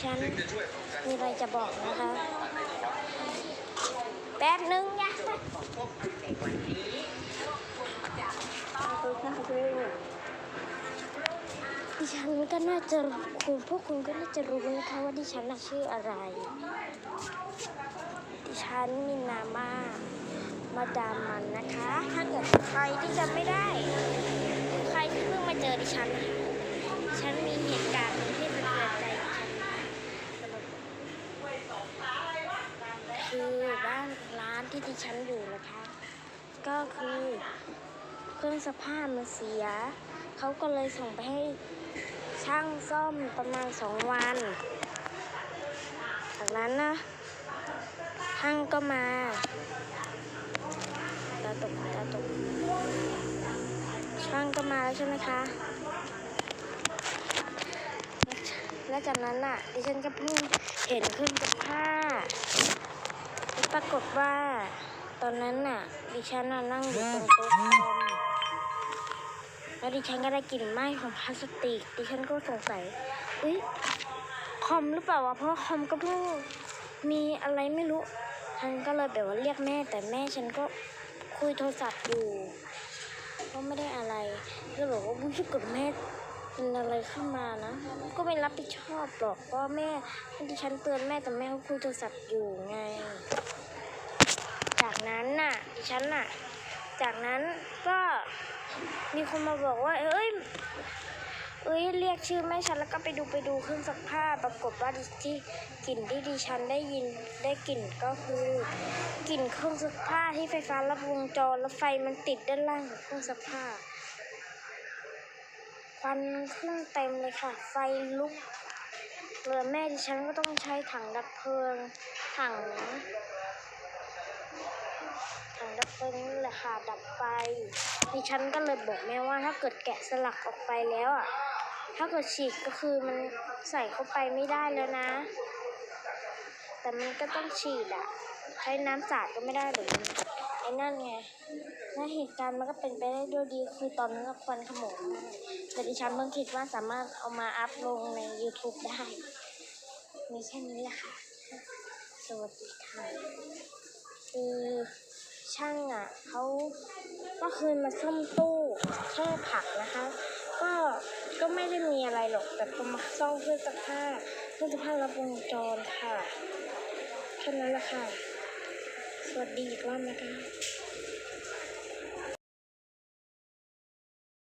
ฉัน มีอะไรจะบอกนะคะ แป๊บนึงนะดิฉันก็น่าจะคุณพวกคุณก็น่าจะรู้นะคะว่าดิฉันน่ะชื่ออะไร ดิฉันมีนาม่ามาดามมันนะคะ ถ้าเกิดใครที่จำไม่ได้ ใครที่เพิ่งมาเจอดิฉันนะคะดิฉันมีเหตุการณ์หนึ่งที่สะเทือนใจดิฉันนะคะคือบ้าน ร้านที่ดิฉันอยู่นะคะ ก็คือเครื่องสภาพมันเสีย เขาก็เลยส่งไปให้ช่างซ่อมประมาณสองวัน จากนั้นนะช่างก็มาตาตกตาตก ช่างก็มาแล้วใช่ไหมคะ และจากนั้นน่ะดิฉันก็เพิ่งเห็นเครื่องซักผ้าแล้วป รากฏว่าตอนนั้นน่ะ ดิฉันนั่งอยู่ตรงโต๊ะคอมแล้วดิฉันก็ได้กลิ่นไหม้ของพลาสติก ดิฉันก็สงสัยเอ้ยคอมหรือเปล่าวะเพราะคอมก็เพิ่งมีอะไรไม่รู้ฉันก็เลยแบบว่าเรียกแม่ แต่แม่ฉันก็คุยโทรศัพท์อยู่ก็ไม่ได้อะไรก็บอกว่าผู้ช่วยกดแม่เป็นอะไรขึ้นมานะ ก็ไม่รับผิดชอบหรอกเพราะแม่ดิฉันเตือนแม่แต่แม่เขาคุยโทรศัพท์อยู่ไง นั้นน่ะดิฉันน่ะ จากนั้นก็มีคนมาบอกว่า เอ้ย เอ้ยเรียกชื่อแม่ฉันแล้วก็ไปดูไปดูเครื่องซักผ้าปรากฏว่าที่กลิ่นที่ดิฉันได้ยินได้กลิ่นก็คือกลิ่นเครื่องซักผ้าที่ไฟฟ้าลัดวงจรแล้วไฟมันติดด้านล่างของเครื่องซักผ้าควันขึ้นเต็มเลยค่ะ ไฟลุกเหลือแม่ดิฉันก็ต้องใช้ถังดับเพลิง ถัง ถังดับเพลิงนี่แหละค่ะดับไฟดิฉันก็เลยบอกแม่ว่าถ้าเกิดแกะสลักออกไปแล้วอะ ถ้าเกิดฉีกก็คือมันใส่เข้าไปไม่ได้แล้วนะ แต่มันก็ต้องฉีดอะ ใช้น้ำสาดก็ไม่ได้หรือไอ้นั่นไงแล้วเหตุการณ์มันก็เป็นไปได้ด้วยดี คือตอนนั้นควันขโมงแต่ดิฉันเพิ่งคิดว่าสามารถเอามาอัพลงใน YouTube ได้ มีแค่นี้แหละค่ะ สวัสดีค่ะ คือช่างอะเขาก็เคยมาซ่อมตู้แช่ผักนะคะ ก็ก็ไม่ได้มีอะไรหรอกแต่พอมาซ่อมเครื่องซักผ้าเครื่องซักผ้ารับวงจรค่ะแค่นั้นแหละค่ะ สวัสดีอีกรอบนะคะ